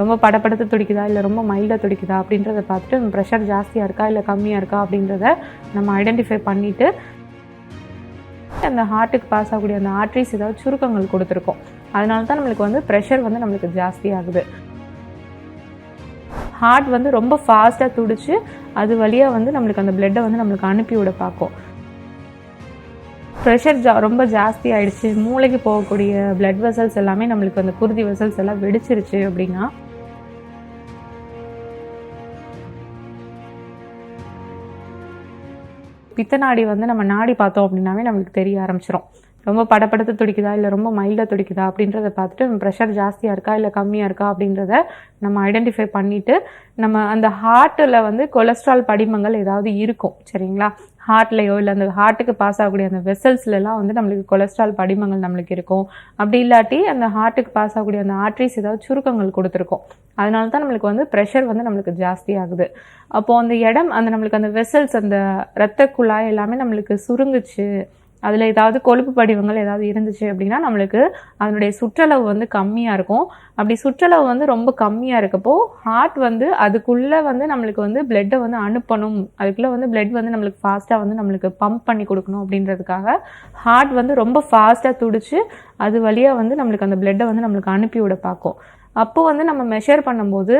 ரொம்ப படப்படுத்து துடிக்குதா இல்லை ரொம்ப மைல்டாக துடிக்குதா அப்படின்றத பார்த்துட்டு ப்ரெஷர் ஜாஸ்தியாக இருக்கா இல்லை கம்மியாக இருக்கா? அப்படின்றத நம்ம ஐடென்டிஃபை பண்ணிவிட்டு அந்த ஹார்ட்டுக்கு பாஸ் ஆகக்கூடிய அந்த ஆர்ட்ரிஸ் ஏதாவது சுருக்கங்கள் கொடுத்துருக்கோம். அதனால தான் நம்மளுக்கு வந்து ப்ரெஷர் வந்து நம்மளுக்கு ஜாஸ்தியாகுது ஹார்ட் வந்து ரொம்ப ஃபாஸ்ட்டாக துடிச்சு அது வழியாக வந்து நம்மளுக்கு அந்த பிளட்டை வந்து நம்மளுக்கு அனுப்பி விட பார்க்கும். ப்ரெஷர் ஜா ரொம்ப ஜாஸ்தி ஆயிடுச்சு மூளைக்கு போகக்கூடிய பிளட் வெசல்ஸ் எல்லாமே நம்மளுக்கு அந்த குருதி வெசல்ஸ் எல்லாம் வெடிச்சிருச்சு அப்படின்னா பித்த நாடி வந்து நம்ம நாடி பார்த்தோம் அப்படின்னாவே நம்மளுக்கு தெரிய ஆரம்பிச்சிடும் ரொம்ப படப்படுத்து துடிக்குதா இல்லை ரொம்ப மைல்டாக துடிக்குதா அப்படின்றத பார்த்துட்டு ப்ரெஷர் ஜாஸ்தியாக இருக்கா இல்லை கம்மியாக இருக்கா அப்படின்றத நம்ம ஐடென்டிஃபை பண்ணிவிட்டு நம்ம அந்த ஹார்ட்டில் வந்து கொலஸ்ட்ரால் படிமங்கள் ஏதாவது இருக்கும் சரிங்களா? ஹார்ட்லேயோ இல்லை அந்த ஹார்ட்டுக்கு பாஸ் ஆகக்கூடிய அந்த வெசல்ஸ்லலாம் வந்து நம்மளுக்கு கொலஸ்ட்ரால் படிமங்கள் நம்மளுக்கு இருக்கும். அப்படி இல்லாட்டி அந்த ஹார்ட்டுக்கு பாஸ் ஆகக்கூடிய அந்த ஆர்ட்ரிஸ் ஏதாவது சுருக்கங்கள் கொடுத்துருக்கோம். அதனால தான் நம்மளுக்கு வந்து ப்ரெஷர் வந்து நம்மளுக்கு ஜாஸ்தி ஆகுது. அப்போது அந்த இடம் அந்த நம்மளுக்கு அந்த வெசல்ஸ் அந்த இரத்த குழாய் எல்லாமே நம்மளுக்கு சுருங்குச்சு. அதில் ஏதாவது கொழுப்பு படிவங்கள் ஏதாவது இருந்துச்சு அப்படின்னா நம்மளுக்கு அதனுடைய சுற்றளவு வந்து கம்மியாக இருக்கும். அப்படி சுற்றளவு வந்து ரொம்ப கம்மியாக இருக்கப்போ ஹார்ட் வந்து அதுக்குள்ளே வந்து நம்மளுக்கு வந்து பிளட்டை வந்து அனுப்பணும். அதுக்குள்ளே வந்து பிளட் வந்து நம்மளுக்கு ஃபாஸ்ட்டாக வந்து நம்மளுக்கு பம்ப் பண்ணி கொடுக்கணும் அப்படின்றதுக்காக ஹார்ட் வந்து ரொம்ப ஃபாஸ்ட்டாக துடிச்சு அது வழியாக வந்து நம்மளுக்கு அந்த பிளட்டை வந்து நம்மளுக்கு அனுப்பி விட பார்க்கும். அப்போது வந்து நம்ம மெஷர் பண்ணும்போது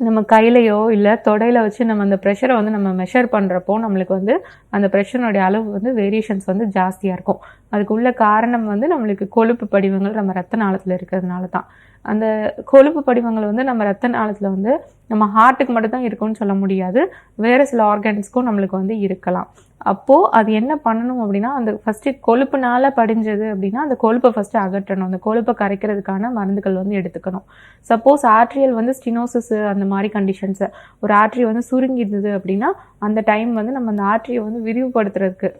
நம்ம கையிலையோ இல்லை தொடையில வச்சு நம்ம அந்த ப்ரெஷரை வந்து நம்ம மெஷர் பண்ணுறப்போ நம்மளுக்கு வந்து அந்த ப்ரெஷருடைய அளவு வந்து வேரியேஷன்ஸ் வந்து ஜாஸ்தியாக இருக்கும். அதுக்கு உள்ள காரணம் வந்து நம்மளுக்கு கொழுப்பு படிவங்கள் நம்ம ரத்த நாளத்தில் இருக்கிறதுனால தான் அந்த கொழுப்பு படிவங்கள் வந்து நம்ம ரத்த நாளத்தில் வந்து நம்ம ஹார்ட்டுக்கு மட்டும் தான் இருக்கும்னு சொல்ல முடியாது. வேறு சில ஆர்கன்ஸ்க்கும் நம்மளுக்கு வந்து இருக்கலாம். அப்போது அது என்ன பண்ணணும் அப்படின்னா அந்த ஃபஸ்ட்டு கொழுப்புனால படிஞ்சது அப்படின்னா அந்த கொழுப்பை ஃபஸ்ட்டு அகற்றணும். அந்த கொழுப்பை கரைக்கிறதுக்கான மருந்துகள் வந்து எடுத்துக்கணும். சப்போஸ் ஆட்ரியல் வந்து ஸ்டினோசிஸு அந்த மாதிரி கண்டிஷன்ஸு ஒரு ஆட்ரி வந்து சுருங்கிடுது அப்படின்னா அந்த டைம் வந்து நம்ம அந்த ஆட்ரியை வந்து விரிவுபடுத்துறதுக்கு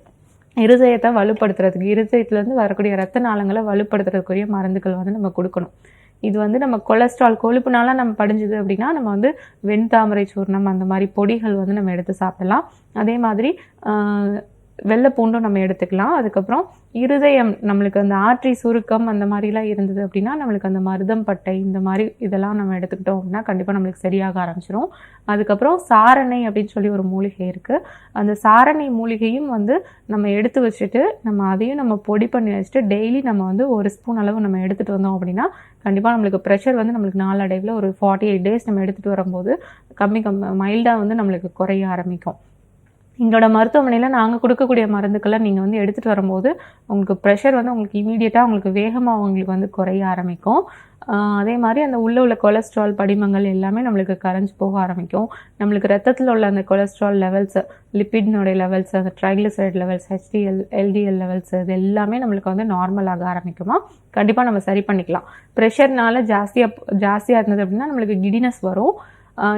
இருதயத்தை வலுப்படுத்துறதுக்கு இருதயத்துலேருந்து வரக்கூடிய ரத்த நாளங்களை வலுப்படுத்துறதுக்குரிய மருந்துகள் வந்து நம்ம கொடுக்கணும். இது வந்து நம்ம கொலஸ்ட்ரால் கொழுப்புனால நம்ம படிஞ்சது அப்படின்னா நம்ம வந்து வெண்தாமரை சூர்ணம் அந்த மாதிரி பொடிகள் வந்து நம்ம எடுத்து சாப்பிடலாம். அதே மாதிரி வெள்ளை பூண்டும் நம்ம எடுத்துக்கலாம். அதுக்கப்புறம் இருதயம் நம்மளுக்கு அந்த ஆற்றி சுருக்கம் அந்த மாதிரிலாம் இருந்தது அப்படின்னா நம்மளுக்கு அந்த மருதம் பட்டை இந்த மாதிரி இதெல்லாம் நம்ம எடுத்துக்கிட்டோம் அப்படின்னா கண்டிப்பாக நம்மளுக்கு சரியாக ஆரம்பிச்சிடும் அதுக்கப்புறம் சாரணை அப்படின்னு சொல்லி ஒரு மூலிகை இருக்குது அந்த சாரணை மூலிகையும் வந்து நம்ம எடுத்து வச்சுட்டு நம்ம அதையும் நம்ம பொடி பண்ணி வச்சுட்டு டெய்லி நம்ம வந்து ஒரு ஸ்பூன் அளவு நம்ம எடுத்துகிட்டு வந்தோம் அப்படின்னா கண்டிப்பாக நம்மளுக்கு ப்ரெஷர் வந்து நம்மளுக்கு நாளடைவில் ஒரு ஃபார்ட்டி எயிட் டேஸ் நம்ம எடுத்துகிட்டு வரும்போது கம்மி கம் மைல்டாக வந்து நம்மளுக்கு குறைய ஆரம்பிக்கும். எங்களோட மருத்துவமனையில் நாங்கள் கொடுக்கக்கூடிய மருந்துக்களை நீங்கள் வந்து எடுத்துகிட்டு வரும்போது உங்களுக்கு ப்ரெஷர் வந்து உங்களுக்கு இமீடியட்டாக உங்களுக்கு வேகமாக உங்களுக்கு வந்து குறைய ஆரம்பிக்கும். அதே மாதிரி அந்த உள்ளே உள்ள கொலஸ்ட்ரால் படிமங்கள் எல்லாமே நம்மளுக்கு கரைஞ்சு போக ஆரம்பிக்கும். நம்மளுக்கு ரத்தத்தில் உள்ள அந்த கொலஸ்ட்ரால் லெவல்ஸ் லிப்பிட்னுடைய லெவல்ஸ் அந்த triglyceride levels HDL LDL levels இது எல்லாமே நம்மளுக்கு வந்து நார்மல் ஆக ஆரம்பிக்குமா? கண்டிப்பாக நம்ம சரி பண்ணிக்கலாம். ப்ரெஷர்னால ஜாஸ்தியாக ஜாஸ்தியாக இருந்தது அப்படின்னா நம்மளுக்கு கிடினஸ் வரும்.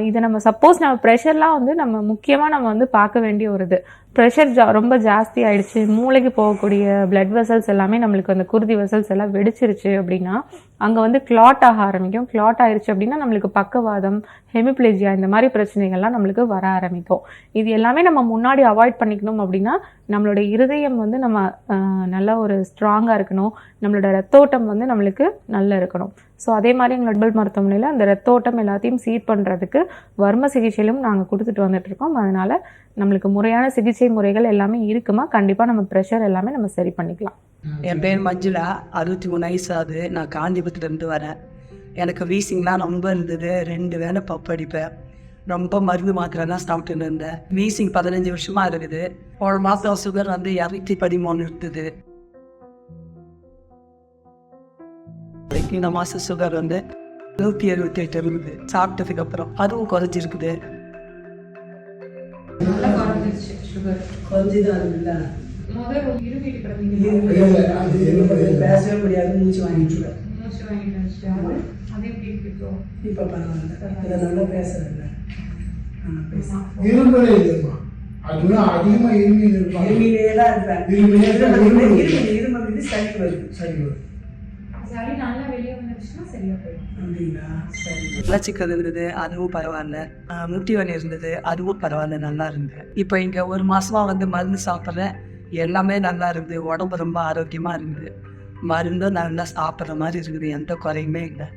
இதை நம்ம சப்போஸ் நம்ம ப்ரெஷர்லாம் வந்து நம்ம முக்கியமாக நம்ம வந்து பார்க்க வேண்டிய ஒரு இது. ப்ரெஷர் ஜா ரொம்ப ஜாஸ்தி ஆயிடுச்சு. மூளைக்கு போகக்கூடிய பிளட் வெசல்ஸ் எல்லாமே நம்மளுக்கு அந்த குருதி வெசல்ஸ் எல்லாம் வெடிச்சிருச்சு அப்படின்னா அங்கே வந்து கிளாட் ஆக ஆரம்பிக்கும். கிளாட் ஆயிடுச்சு அப்படின்னா நம்மளுக்கு பக்கவாதம் ஹெமிப்ளேஜியா இந்த மாதிரி பிரச்சனைகள்லாம் நம்மளுக்கு வர ஆரம்பிக்கும். இது எல்லாமே நம்ம முன்னாடி அவாய்ட் பண்ணிக்கணும் அப்படின்னா நம்மளோட இருதயம் வந்து நம்ம நல்லா நல்ல ஒரு ஸ்ட்ராங்காக இருக்கணும். நம்மளோட ரத்தோட்டம் வந்து நம்மளுக்கு நல்லா இருக்கணும். ஸோ அதே மாதிரி எங்கள் அட்பல் மருத்துவமனையில் அந்த ரத்தோட்டம் எல்லாத்தையும் சீர் பண்ணுறதுக்கு வர்ம சிகிச்சையிலும் நாங்கள் கொடுத்துட்டு வந்துட்டுருக்கோம் அதனால் நம்மளுக்கு முறையான சிகிச்சை முறைகள் எல்லாமே இருக்குமா? கண்டிப்பாக நம்ம ப்ரெஷர் எல்லாமே நம்ம சரி பண்ணிக்கலாம். என் பேர் மஞ்சுளா. அறுபத்தி மூணு வயசு ஆகுது நான் காந்திபுரத்துலேருந்து வரேன். எனக்கு வீசிங்லாம் ரொம்ப இருந்தது. ரெண்டு வேளை பப்பு அடிப்பேன். ரொம்ப மருந்து மாத்திரை தான் சாப்பிட்டுட்டு இருந்தேன். வீசிங் பதினஞ்சு வருஷமாக இருக்குது. போன மாதம் சுகர் வந்து இரநூத்தி பதிமூணு இருந்தது. இந்த மாதம் சுகர் வந்து நூற்றி எழுபத்தி எட்டு இருக்குது சாப்பிட்டதுக்கு அப்புறம் அதுவும் குறைஞ்சிருக்குது குறைஞ்சிதான் இருக்குல்ல பேசவே முடியாது மூச்சு வாங்கிட்டு இப்போ பரவாயில்ல இதை நல்லா இல்லைம்மா அதுதான் அதிகமா இருமி இருப்பாங்க இருமிலே தான் இருப்பேன் இருமிலே தான் இருமல் இருமல் இருமல் இருமல் வந்து சளி வருது சரி நல்லா வெளியே வந்துருச்சுன்னா சரியாக போயிடும். அப்படிங்களா? சரி. மலச்சிக்கல் இருந்தது அதுவும் பரவாயில்ல. முட்டி வலி இருந்தது அதுவும் பரவாயில்ல நல்லா இருந்தது. இப்போ இங்கே ஒரு மாசமா வந்து மருந்து சாப்பிட்றேன் எல்லாமே நல்லா இருக்குது உடம்பு ரொம்ப ஆரோக்கியமா இருக்குது. மருந்தும் நல்லா சாப்பிட்ற மாதிரி இருக்குது எந்த குறையுமே இல்லை.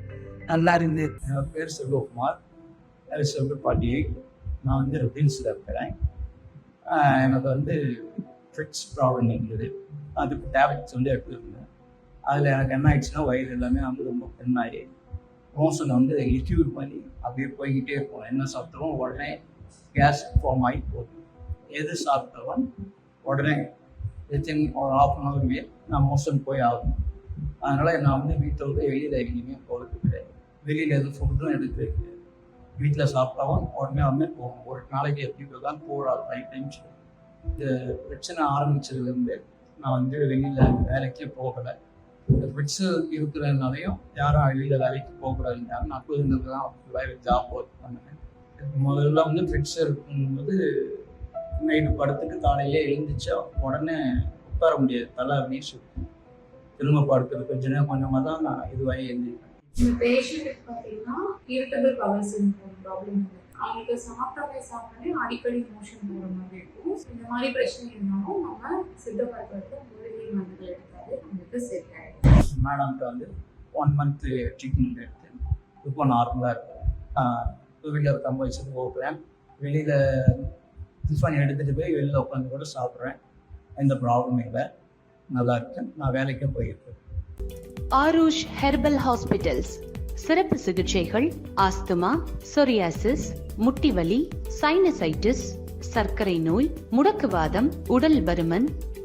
நல்லா இருந்து என் பேர் செல்வகுமார் செல்வப்பாட்டி நான் வந்து ரிபின்ஸில் இருக்கிறேன். எனக்கு வந்து ஃபிட்ஸ் ப்ராப்ளம் இருந்தது. அதுக்கு டேப்லெட்ஸ் வந்து எடுத்துருந்தேன் அதில் எனக்கு என்ன ஆயிடுச்சுன்னா வயிறு எல்லாமே வந்து ரொம்ப பெண்ணாகி ரோசனை வந்து லிக்யூட் பண்ணி அப்படியே போய்கிட்டே இருக்கும் என்ன சாப்பிட்டாலும் உடனே கேஸ் ஃபார்ம் ஆகி போகும் எது சாப்பிட்டாலும் உடனே வித்தின் ஒரு ஆஃப் அன் ஹவர்லேயே நான் மோஷன் போய் ஆகணும். அதனால் நான் வந்து வீட்டை விட்டு வெளியில் எங்கேயுமே போகிறது கிடையாது. வெளியில் எதுவும் ஃபுட்டும் எடுக்கிறது கிடையாது வீட்டில் சாப்பிட்டாவும் உடனே வந்து போகும் ஒரு நாளைக்கு எப்படி தான் போடாது நைட் டைம் இந்த பிரச்சனை ஆரம்பிச்சதுலேருந்து நான் வந்து வெளியில் வேலைக்கே போகலை. இந்த ஃபிட்ஸு இருக்கிறதுனாலையும் யாரும் வெளியில் வேலைக்கு போகக்கூடாதுன்றாங்க நான் புதுங்கிறது தான் வேலை ஜாப் ஒர்க் பண்ணேன் முதல்ல வந்து பிரிட்ஸ் இருக்கும்போது நைட்டு படுத்துட்டு காலையிலே எழுந்துச்சா உடனே உட்கார முடியாது. தலை அப்படியே சுற்றி திரும்ப படுத்துறது கொஞ்ச நேரம் கொஞ்சமாக தான் நான் இதுவாகி எழுந்திருக்கேன். இந்த பேஷண்ட்டுக்கு பார்த்தீங்கன்னா இரிட்டபிள் பவர் சிண்ட்ரோம் ப்ராப்ளம் அவங்களுக்கு சாப்பிட்டாலே சாப்பிட்டாலே அடிக்கடி மோஷன் போகிற மாதிரி இருக்கும். இந்த மாதிரி பிரச்சனை இருந்தாலும் நம்ம சித்த மருத்துவத்தில் மூலிகை மருந்துகள் எடுத்தாலே நம்மளுக்கு சரியாயிடும். மேடம்கிட்ட வந்து ஒன் மந்த்து ட்ரீட்மெண்ட் எடுத்து இப்போ நார்மலாக இருக்கும். டூ வீலர் கம்ப வச்சுட்டு போகிறேன் வெளியில் டிஃபன் எடுத்துகிட்டு போய் வெளியில் உட்காந்து கூட சாப்பிட்றேன். எந்த ப்ராப்ளமும் இல்லை. நல்லா இருக்கேன் நான் வேலைக்கும் போயிருக்கேன் ஆரூஷ் ஹெர்பல் ஹாஸ்பிட்டல்ஸ். சிறப்பு சிகிச்சைகள் ஆஸ்துமா சொரியாசிஸ் முட்டிவலி சைனசைட்டிஸ் சர்க்கரை நோய் முடக்குவாதம் உடல் பருமன்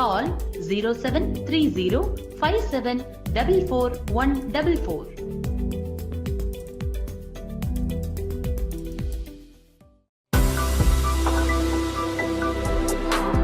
call 0730 5744